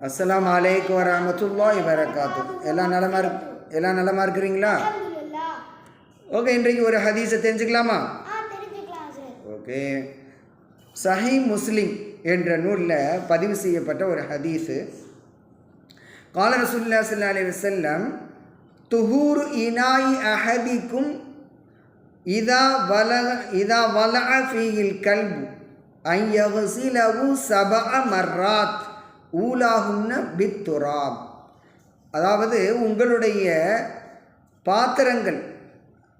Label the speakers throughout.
Speaker 1: அஸ்ஸலாமு அலைக்கும் வரமத்துல்லாஹி வரகாத்து எல்லாம் நலமா இருக்கு எல்லாம் நலமா இருக்கிறீங்களா? ஓகே இன்றைக்கு ஒரு ஹதீஸை தெரிஞ்சுக்கலாமா? ஓகே. சஹி முஸ்லிம் என்ற நூலில் பதிவு செய்யப்பட்ட ஒரு ஹதீஸு. கால ரசூல்லா சல்லா அலி வசல்லம் துஹூர் இனாய் அஹதிக்கும் இதா வல இதா வல ஃபீகில் கல்பு ஐயகுசிலவு சப மர்ராத். ஊலாகுன்ன பித்துராப் அதாவது உங்களுடைய பாத்திரங்கள்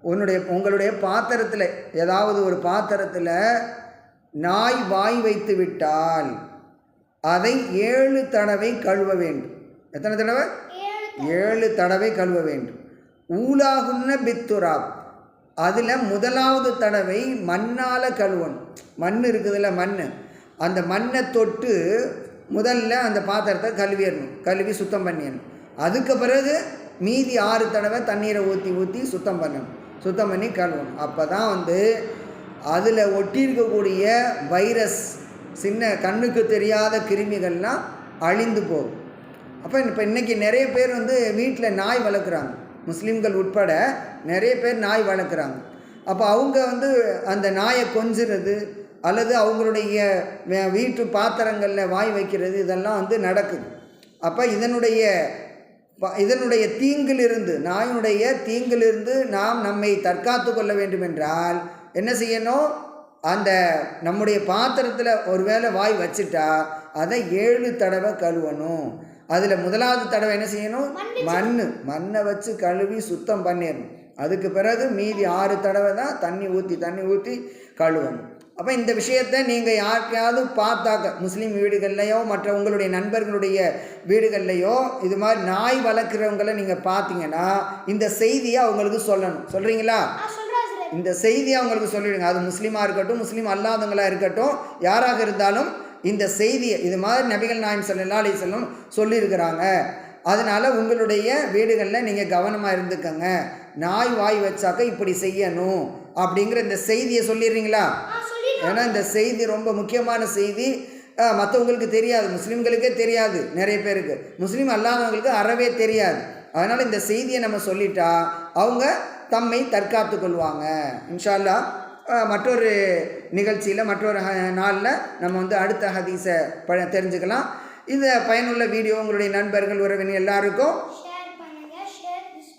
Speaker 1: உன்னுடைய உங்களுடைய பாத்திரத்தில் ஏதாவது ஒரு பாத்திரத்தில் நாய் வாய் வைத்து விட்டால் அதை ஏழு தடவை கழுவ வேண்டும். எத்தனை தடவை?
Speaker 2: ஏழு
Speaker 1: தடவை கழுவ வேண்டும். ஊலாகுன்ன பித்துராப் அதில் முதலாவது தடவை மண்ணால் கழுவணும். மண் இருக்குதுல்ல மண் அந்த மண்ணை தொட்டு முதல்ல அந்த பாத்திரத்தை கழுவிடணும் கழுவி சுத்தம் பண்ணிடணும். அதுக்கு பிறகு மீதி ஆறு தடவை தண்ணீரை ஊற்றி ஊற்றி சுத்தம் பண்ணணும். சுத்தம் பண்ணி கழுவணும். அப்போ தான் வந்து அதில் ஒட்டியிருக்கக்கூடிய வைரஸ் சின்ன கண்ணுக்கு தெரியாத கிருமிகள்லாம் அழிந்து போகும். அப்போ இப்போ இன்றைக்கி நிறைய பேர் வந்து வீட்டில் நாய் வளர்க்குறாங்க. முஸ்லீம்கள் உட்பட நிறைய பேர் நாய் வளர்க்குறாங்க. அப்போ அவங்க வந்து அந்த நாயை கொஞ்சுறது அல்லது அவங்களுடைய வீட்டு பாத்திரங்களில் வாய் வைக்கிறது இதெல்லாம் வந்து நடக்குது. அப்போ இதனுடைய இதனுடைய தீங்கிலிருந்து நாயினுடைய தீங்கிலிருந்து நாம் நம்மை தற்காத்து கொள்ள வேண்டும் என்றால் என்ன செய்யணும்? அந்த நம்முடைய பாத்திரத்தில் ஒருவேளை வாய் வச்சுட்டா அதை ஏழு தடவை கழுவணும். அதில் முதலாவது தடவை என்ன செய்யணும்? மண் மண்ணை வச்சு கழுவி சுத்தம் பண்ணிடணும். அதுக்கு பிறகு மீதி ஆறு தடவை தான் தண்ணி ஊற்றி தண்ணி ஊற்றி கழுவணும். அப்போ இந்த விஷயத்தை நீங்கள் யாருக்கையாவது பார்த்தாக்க முஸ்லீம் வீடுகள்லையோ மற்ற உங்களுடைய நண்பர்களுடைய வீடுகள்லையோ இது மாதிரி நாய் வளர்க்குறவங்கள நீங்கள் பார்த்தீங்கன்னா இந்த செய்தியை அவங்களுக்கு சொல்லணும். சொல்கிறீங்களா இந்த செய்தியை அவங்களுக்கு சொல்லிடுங்க. அது முஸ்லீமாக இருக்கட்டும் முஸ்லீம் அல்லாதவங்களாக இருக்கட்டும் யாராக இருந்தாலும் இந்த செய்தியை இது மாதிரி நபிகள் நாயம் ஸல்லல்லாஹு அலைஹி வஸல்லம் சொல்லியிருக்கிறாங்க. அதனால் உங்களுடைய வீடுகளில் நீங்கள் கவனமாக இருந்துக்கங்க. நாய் வாய் வச்சாக்க இப்படி செய்யணும் அப்படிங்கிற இந்த செய்தியை சொல்லிடுறீங்களா?
Speaker 2: சொல்லி
Speaker 1: ஏன்னா இந்த செய்தி ரொம்ப முக்கியமான செய்தி. மற்றவங்களுக்கு தெரியாது. முஸ்லீம்களுக்கே தெரியாது. நிறைய பேருக்கு. முஸ்லீம் அல்லாதவங்களுக்கு அறவே தெரியாது. அதனால் இந்த செய்தியை நம்ம சொல்லிட்டா அவங்க தம்மை தற்காத்து கொள்வாங்க. இன்ஷா அல்லாஹ் அஹ், மற்றொரு நிகழ்ச்சியில் மற்றொரு நாளில் நம்ம வந்து அடுத்த ஹதீஸை ப தெரிஞ்சுக்கலாம். இந்த பயனுள்ள வீடியோ உங்களுடைய நண்பர்கள் உறவினர் எல்லாருக்கும்
Speaker 2: ஷேர் பண்ணுங்க. Share with